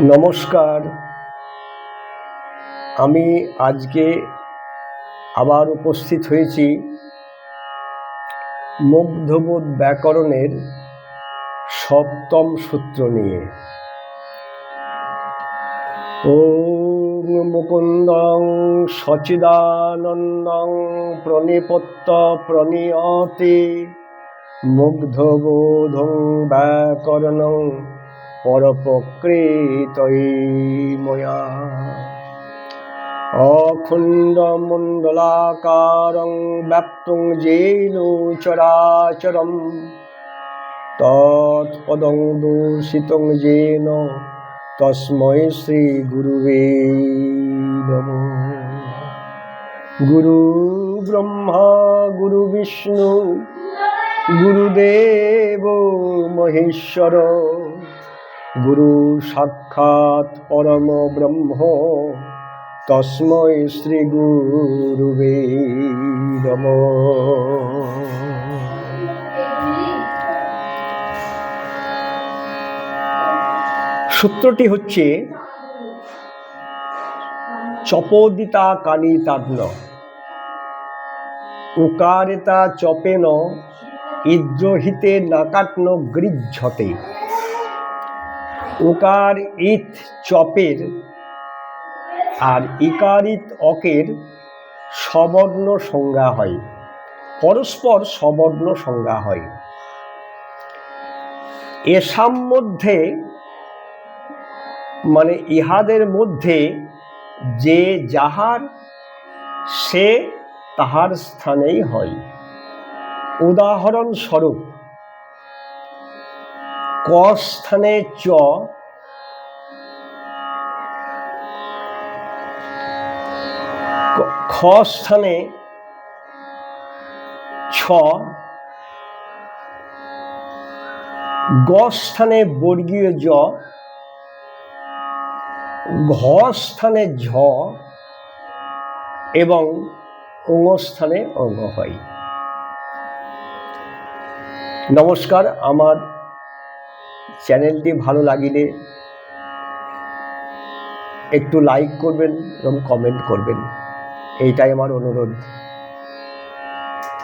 নমস্কার। আমি আজকে আবার উপস্থিত হয়েছি মুগ্ধবোধ ব্যাকরণের সপ্তম সূত্র নিয়ে। ওম মুকুন্দং সচিদানন্দং প্রণিপত্ত প্রণীয়তে মুগ্ধবোধং ব্যাকরণং পরপকৃতই ময়া। অখণ্ডমণ্ডলাকারং ব্যাপ্তুং যেন চরাচরম। তৎপদং দূষিতং যেন তস্মৈ শ্রী গুরুবে নমঃ। গুরু ব্রহ্মা, গুরু বিষ্ণু, গুরুদেব, মহেশ্বর গুরু সাক্ষাৎ পরম ব্রহ্ম। তস্মৈ শ্রী গুরুবে নমঃ। সূত্রটি হচ্ছে চপোদিতা কানি তাডন উকারেতা চপেন, ইদ্রহিতে নাকাটন গৃহ্যতে উকার ইত চপের আর ইকারিত অকের সবর্ণ সংজ্ঞা হয়। পরস্পর সবর্ণ সংজ্ঞা হয়। এসাম মধ্যে মানে ইহাদের মধ্যে যে যাহার, সে তাহার স্থানেই হয়। উদাহরণস্বরূপ ক স্থানে চ। খ স্থানে ছ। গ স্থানে বর্গীয় জ। ঘ স্থানে ঝ। এবং অঙ্গ স্থানে অঙ্গ হয়। নমস্কার, আমার চ্যানেলটি ভালো লাগিলে একটু লাইক করবেন এবং কমেন্ট করবেন। এইটাই আমার অনুরোধ।